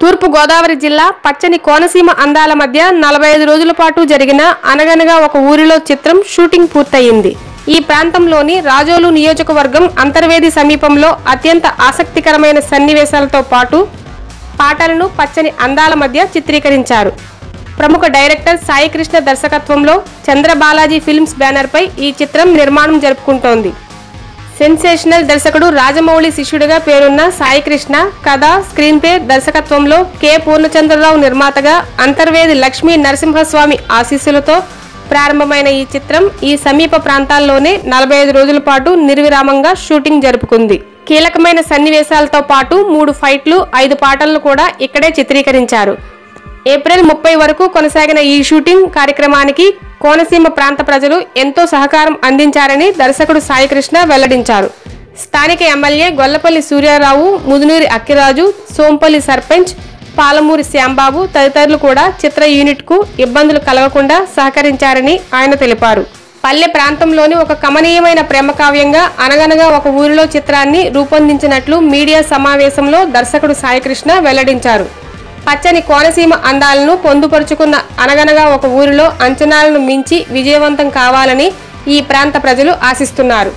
తూర్పుగోదావరి జిల్లా పచ్చని కోనసీమ అందాల మధ్య నలభై ఐదు రోజుల పాటు జరిగిన అనగనగా ఒక ఊరిలో చిత్రం షూటింగ్ పూర్తయింది. ఈ ప్రాంతంలోని రాజోలు నియోజకవర్గం అంతర్వేది సమీపంలో అత్యంత ఆసక్తికరమైన సన్నివేశాలతో పాటు పాటలను పచ్చని అందాల మధ్య చిత్రీకరించారు. ప్రముఖ డైరెక్టర్ సాయికృష్ణ దర్శకత్వంలో చంద్రబాలాజీ ఫిల్మ్స్ బ్యానర్పై ఈ చిత్రం నిర్మాణం జరుపుకుంటోంది. సెన్సేషనల్ దర్శకుడు రాజమౌళి శిష్యుడిగా పేరున్న సాయికృష్ణ కథ స్క్రీన్ ప్లే దర్శకత్వంలో కె. పూర్ణచంద్రరావు నిర్మాతగా అంతర్వేది లక్ష్మీ నరసింహస్వామి ఆశీస్సులతో ప్రారంభమైన ఈ చిత్రం ఈ సమీప ప్రాంతాల్లోనే నలభై ఐదు రోజుల పాటు నిర్విరామంగా షూటింగ్ జరుపుకుంది. కీలకమైన సన్నివేశాలతో పాటు మూడు ఫైట్లు ఐదు పాటలను కూడా ఇక్కడే చిత్రీకరించారు. ఏప్రిల్ ముప్పై వరకు కొనసాగిన ఈ షూటింగ్ కార్యక్రమానికి కోనసీమ ప్రాంత ప్రజలు ఎంతో సహకారం అందించారని దర్శకుడు సాయికృష్ణ వెల్లడించారు. స్థానిక ఎమ్మెల్యే గొల్లపల్లి సూర్యారావు ముదునూరి అక్కిరాజు సోంపల్లి సర్పంచ్ పాలమూరి శ్యాంబాబు తదితరులు కూడా చిత్ర యూనిట్కు ఇబ్బందులు కలగకుండా సహకరించారని ఆయన తెలిపారు. పల్లె ప్రాంతంలోని ఒక కమనీయమైన ప్రేమ కావ్యంగా అనగనగా ఒక ఊరిలో చిత్రాన్ని రూపొందించినట్లు మీడియా సమావేశంలో దర్శకుడు సాయికృష్ణ వెల్లడించారు. పచ్చని కోనసీమ అందాలను పొందుపరుచుకున్న అనగనగా ఒక ఊరిలో అంచనాలను మించి విజయవంతం కావాలని ఈ ప్రాంత ప్రజలు ఆశిస్తున్నారు.